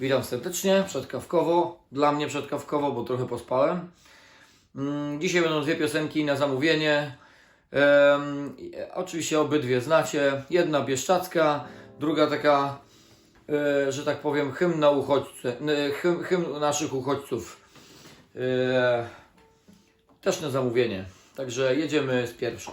Witam serdecznie, przedkawkowo. Dla mnie przedkawkowo, bo trochę pospałem. Mm, Dzisiaj będą dwie piosenki na zamówienie. Oczywiście obydwie znacie. Jedna bieszczacka, druga taka, e, że tak powiem, hymn na uchodźcę, n- hymn, hymn naszych uchodźców. E, też na zamówienie. Także jedziemy z pierwszą.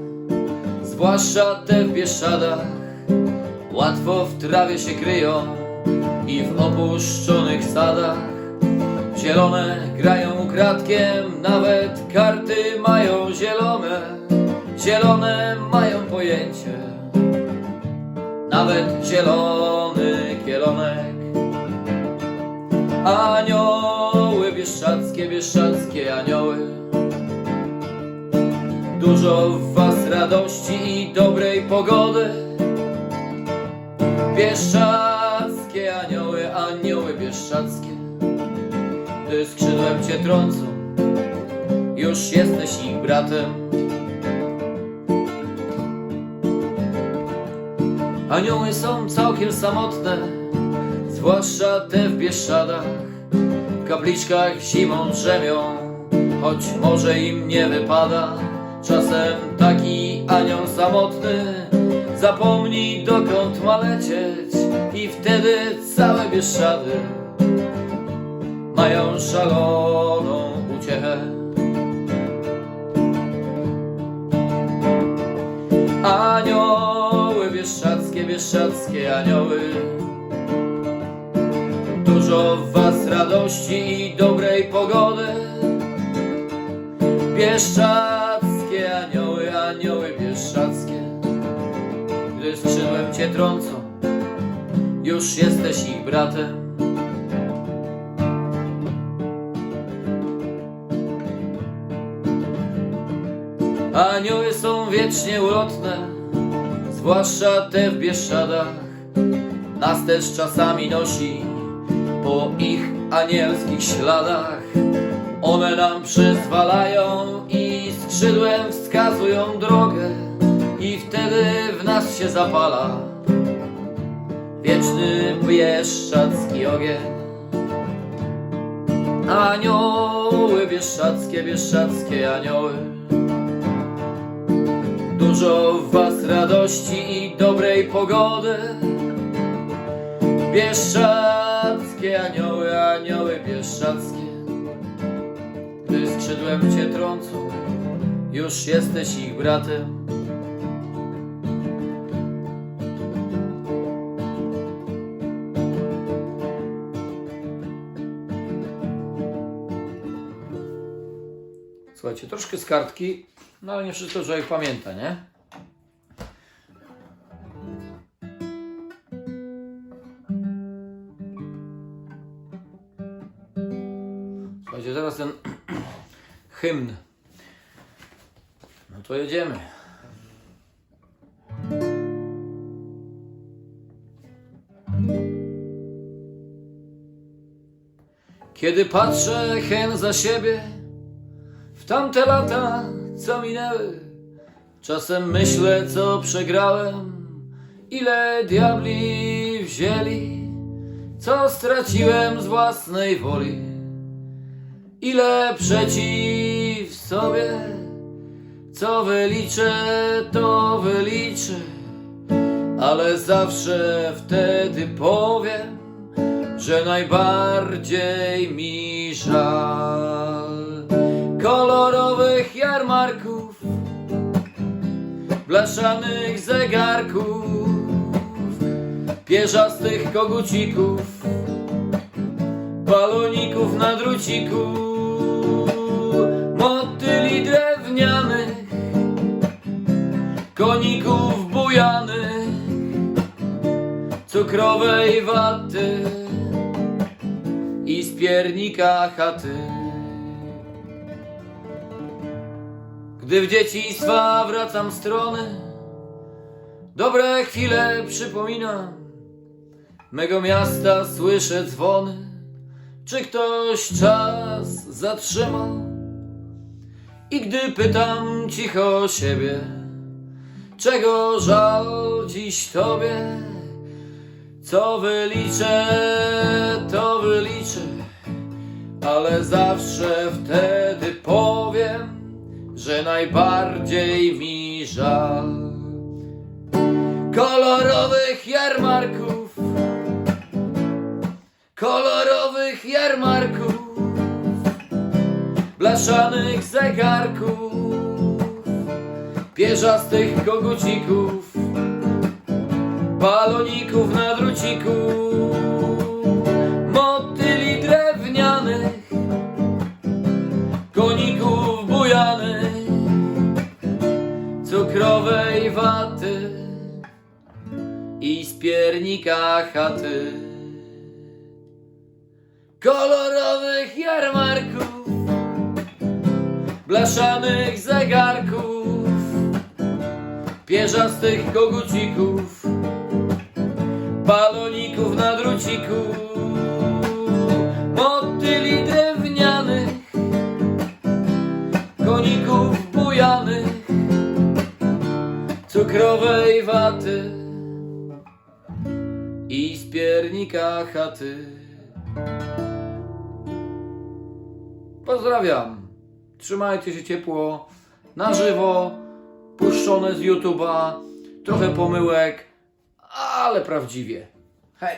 zwłaszcza te w Bieszczadach. Łatwo w trawie się kryją i w opuszczonych sadach. Zielone grają ukradkiem, nawet karty mają zielone. Zielone mają pojęcie, nawet zielony kielonek. Anioły bieszczackie, bieszczackie anioły. Dużo w was radości i dobrej pogody. Bieszczackie anioły, anioły bieszczackie. Gdy skrzydłem cię trącą, już jesteś ich bratem. Anioły są całkiem samotne, zwłaszcza te w Bieszczadach. W kapliczkach zimą drzemią, choć może im nie wypada. Czasem taki anioł samotny zapomni dokąd ma lecieć i wtedy całe Bieszczady mają szaloną uciechę. Anioły bieszczackie, bieszczackie anioły Dużo w was radości i dobrej pogody Bieszczackie Gdy skrzydłem cię trącą Już jesteś ich bratem Anioły są wiecznie ulotne, zwłaszcza te w Bieszczadach. Nas też czasami nosi po ich anielskich śladach. One nam przyzwalają i skrzydłem wskazują drogę i wtedy w nas się zapala wieczny bieszczacki ogień. Anioły bieszczackie, bieszczackie anioły. Dużo w was radości i dobrej pogody. Bieszczackie anioły, anioły bieszczackie. Gdy skrzydłem cię trącą, już jesteś ich bratem. Słuchajcie, troszkę z kartki, no ale nie wszystko człowiek pamięta, nie? Słuchajcie, teraz ten hymn. No to jedziemy. Kiedy patrzę hen za siebie, w tamte lata, co minęły, czasem myślę, co przegrałem, ile diabli wzięli, co straciłem z własnej woli, ile przeciw sobie, co wyliczę, to wyliczę, ale zawsze wtedy powiem, że najbardziej mi żal folwarków, blaszanych zegarków, pierzastych kogucików, baloników na druciku, motyli drewnianych, koników bujanych, cukrowej waty i z piernika chaty. Gdy w dzieciństwa wracam strony, dobre chwile przypominam, mego miasta słyszę dzwony. Czy ktoś czas zatrzymał? I gdy pytam cicho siebie, czego żal dziś tobie, co wyliczę, to wyliczę, ale zawsze wtedy powiem, że najbardziej mi żal kolorowych jarmarków, kolorowych jarmarków blaszanych zegarków, pierzastych kogucików, cukrowej waty i z piernika chaty. Kolorowych jarmarków blaszanych zegarków, pierzastych kogucików, baloników na druciku, motyli drewnianych, koników bujanych, cukrowej waty i z piernika chaty. Pozdrawiam. Trzymajcie się ciepło, na żywo, puszczone z YouTube'a, trochę pomyłek, ale prawdziwie. Hej!